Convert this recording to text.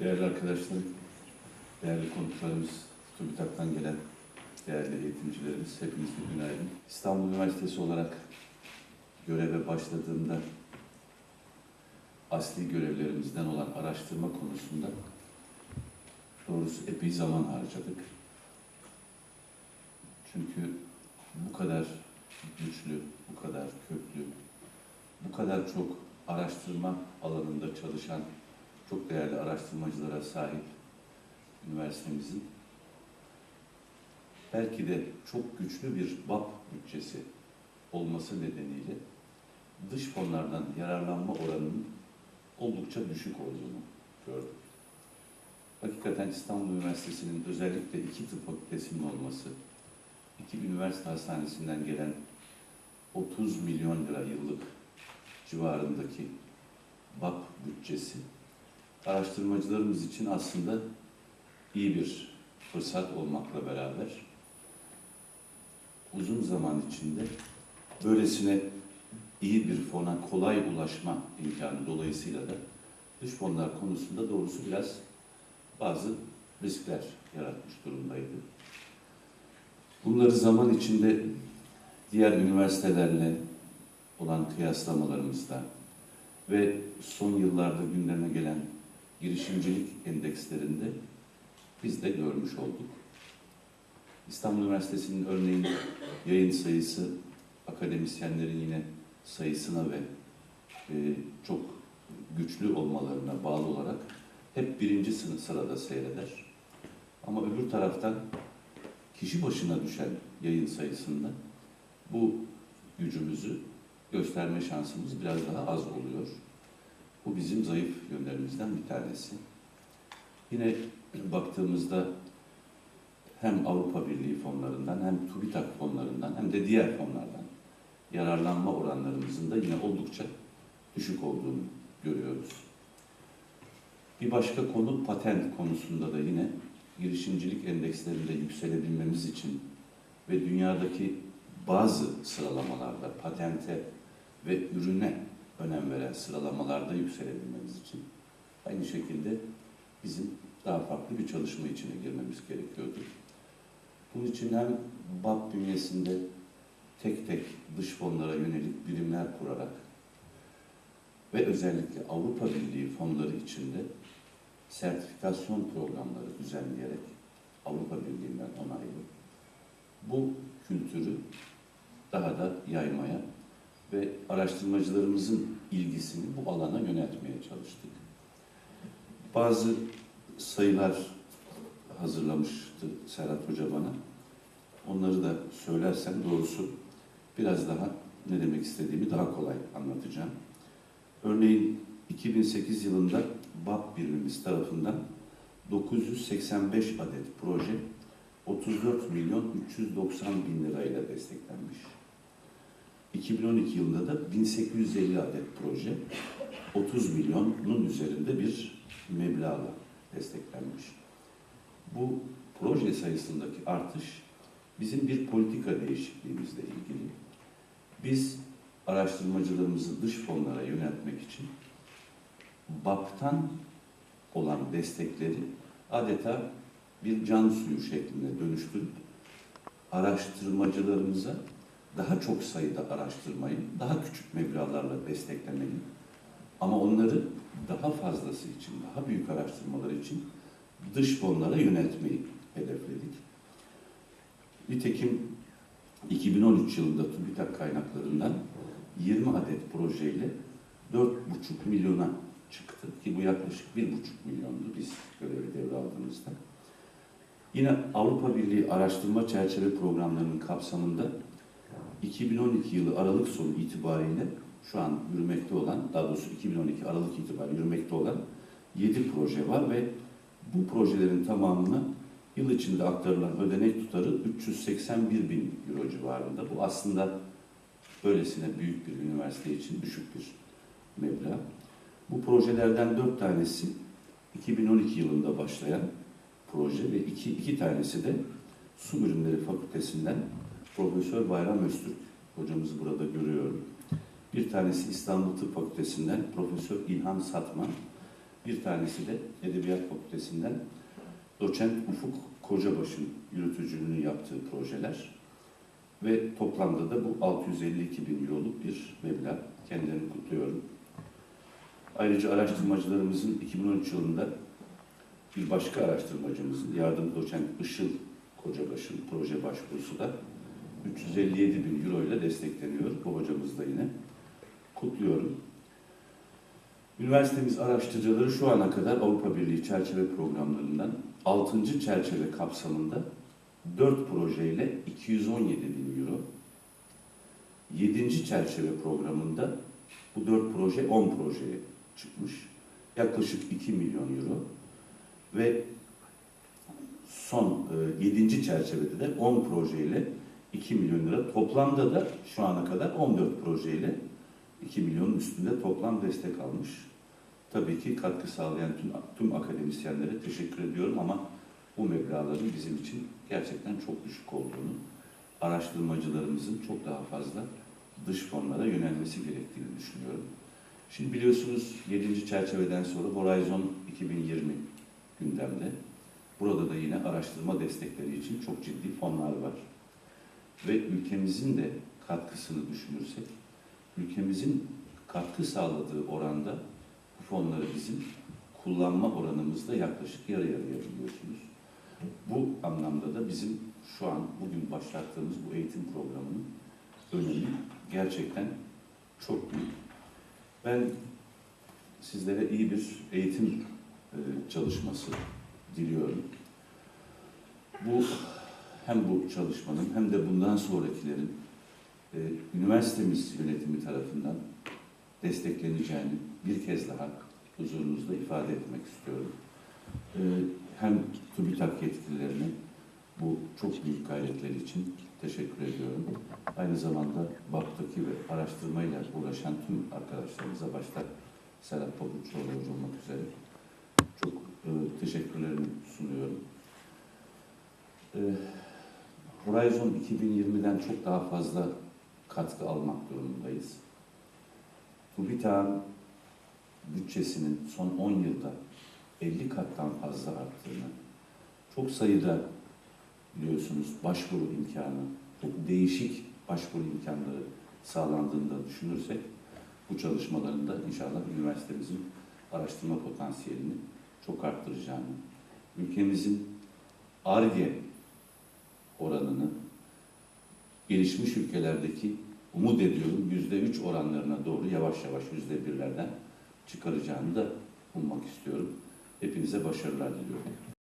Değerli arkadaşlar, değerli konuklarımız, TÜBİTAK'tan gelen değerli eğitimcilerimiz, hepinize günaydın. İstanbul Üniversitesi olarak göreve başladığımda asli görevlerimizden olan araştırma konusunda doğrusu epey zaman harcadık. Çünkü bu kadar güçlü, bu kadar köklü, bu kadar çok araştırma alanında çalışan çok değerli araştırmacılara sahip üniversitemizin belki de çok güçlü bir BAP bütçesi olması nedeniyle dış fonlardan yararlanma oranının oldukça düşük olduğunu gördük. Hakikaten İstanbul Üniversitesi'nin özellikle iki tıp fakültesinin olması, iki üniversite hastanesinden gelen 30 milyon lira yıllık civarındaki BAP bütçesi araştırmacılarımız için aslında iyi bir fırsat olmakla beraber uzun zaman içinde böylesine iyi bir fona kolay ulaşma imkanı dolayısıyla da dış fonlar konusunda doğrusu biraz bazı riskler yaratmış durumdaydı. Bunları zaman içinde diğer üniversitelerle olan kıyaslamalarımızda ve son yıllarda gündeme gelen girişimcilik endekslerinde biz de görmüş olduk. İstanbul Üniversitesi'nin örneğin yayın sayısı akademisyenlerin yine sayısına ve e, çok güçlü olmalarına bağlı olarak hep birinci sınıf sırada seyreder. Ama öbür taraftan kişi başına düşen yayın sayısında bu gücümüzü gösterme şansımız biraz daha az oluyor. Bu bizim zayıf yönlerimizden bir tanesi. Yine baktığımızda hem Avrupa Birliği fonlarından hem TÜBİTAK fonlarından hem de diğer fonlardan yararlanma oranlarımızın da yine oldukça düşük olduğunu görüyoruz. Bir başka konu patent konusunda da yine girişimcilik endekslerinde yükselebilmemiz için ve dünyadaki bazı sıralamalarda patente ve ürüne önem veren sıralamalarda yükselebilmemiz için aynı şekilde bizim daha farklı bir çalışma içine girmemiz gerekiyordu. Bunun için hem BAP bünyesinde tek tek dış fonlara yönelik birimler kurarak ve özellikle Avrupa Birliği fonları içinde sertifikasyon programları düzenleyerek Avrupa Birliği'nden onaylı bu kültürü daha da yaymaya ve araştırmacılarımızın ilgisini bu alana yöneltmeye çalıştık. Bazı sayılar hazırlamıştı Serhat Hoca bana. Onları da söylersem doğrusu biraz daha ne demek istediğimi daha kolay anlatacağım. Örneğin 2008 yılında BAP birimimiz tarafından 985 adet proje 34 milyon 390 bin lirayla desteklenmiş. 2012 yılında da 1850 adet proje 30 milyonun üzerinde bir meblağla desteklenmiş. Bu proje sayısındaki artış bizim bir politika değişikliğimizle ilgili. Biz araştırmacılarımızı dış fonlara yöneltmek için BAP'tan olan destekleri adeta bir can suyu şeklinde dönüştürüp araştırmacılarımıza daha çok sayıda araştırmayı daha küçük meblağlarla desteklemeli. Ama onları daha fazlası için, daha büyük araştırmalar için dış fonlara yöneltmeyi hedefledik. Nitekim 2013 yılında TÜBİTAK kaynaklarından 20 adet projeyle 4,5 milyona çıktı ki bu yaklaşık 1,5 milyondu biz görevi devraldığımızda. Yine Avrupa Birliği araştırma çerçeve programlarının kapsamında 2012 yılı Aralık sonu itibariyle şu an yürümekte olan, daha doğrusu 2012 Aralık itibariyle yürümekte olan 7 proje var ve bu projelerin tamamına yıl içinde aktarılan ödenek tutarı 381 bin euro civarında. Bu aslında böylesine büyük bir üniversite için düşük bir meblağ. Bu projelerden dört tanesi 2012 yılında başlayan proje ve iki, iki tanesi de Su Ürünleri Fakültesinden Profesör Bayram Öztürk hocamızı burada görüyorum. Bir tanesi İstanbul Tıp Fakültesinden Profesör İlhan Satman Bir tanesi de Edebiyat Fakültesinden doçent Ufuk Kocabaş'ın yürütücülüğünü yaptığı projeler ve toplamda da bu 652 bin euroluk bir meblağ. Kendilerini kutluyorum. Ayrıca araştırmacılarımızın 2013 yılında bir başka araştırmacımızın yardımcı doçent Işıl Kocabaş'ın proje başvurusu da 357 bin euro ile destekleniyor. Bu hocamız da yine kutluyorum. Üniversitemiz araştırıcıları şu ana kadar Avrupa Birliği çerçeve programlarından 6. çerçeve kapsamında 4 projeyle 217 bin euro, 7. çerçeve programında bu 4 proje 10 projeye çıkmış. Yaklaşık 2 milyon euro ve son 7. çerçevede de 10 projeyle 2 milyon lira. Toplamda da şu ana kadar 14 projeyle 2 milyonun üstünde toplam destek almış. Tabii ki katkı sağlayan tüm, tüm akademisyenlere teşekkür ediyorum ama bu meblağların bizim için gerçekten çok düşük olduğunu, araştırmacılarımızın çok daha fazla dış fonlara yönelmesi gerektiğini düşünüyorum. Şimdi biliyorsunuz 7. çerçeveden sonra Horizon 2020 gündemde. Burada da yine araştırma destekleri için çok ciddi fonlar var. Ve ülkemizin de katkısını düşünürsek, ülkemizin katkı sağladığı oranda bu fonları bizim kullanma oranımızda yaklaşık yarı yarıya biliyorsunuz. Bu anlamda da bizim şu an bugün başlattığımız bu eğitim programının önemi gerçekten çok büyük. Ben sizlere iyi bir eğitim e, çalışması diliyorum. Bu hem bu çalışmanın hem de bundan sonrakilerin e, üniversitemiz yönetimi tarafından destekleneceğini bir kez daha huzurunuzda ifade etmek istiyorum. E, hem TÜBİTAK yetkililerine bu çok büyük gayretleri için teşekkür ediyorum. Aynı zamanda BAP'taki ve araştırmayla uğraşan tüm arkadaşlarımıza başta Serhat Pabuçoğlu olmak üzere çok e, teşekkürlerimi sunuyorum. E, Horizon 2020'den çok daha fazla katkı almak durumundayız. TÜBİTAK'ın bütçesinin son 10 yılda 50 kattan fazla arttığını, çok sayıda biliyorsunuz başvuru imkanı, çok değişik başvuru imkanları sağlandığını da düşünürsek bu çalışmaların da inşallah üniversitemizin araştırma potansiyelini çok arttıracağını, ülkemizin ARGE oranını gelişmiş ülkelerdeki umut ediyorum yüzde üç oranlarına doğru yavaş yavaş yüzde birlerden çıkaracağını da ummak istiyorum. Hepinize başarılar diliyorum.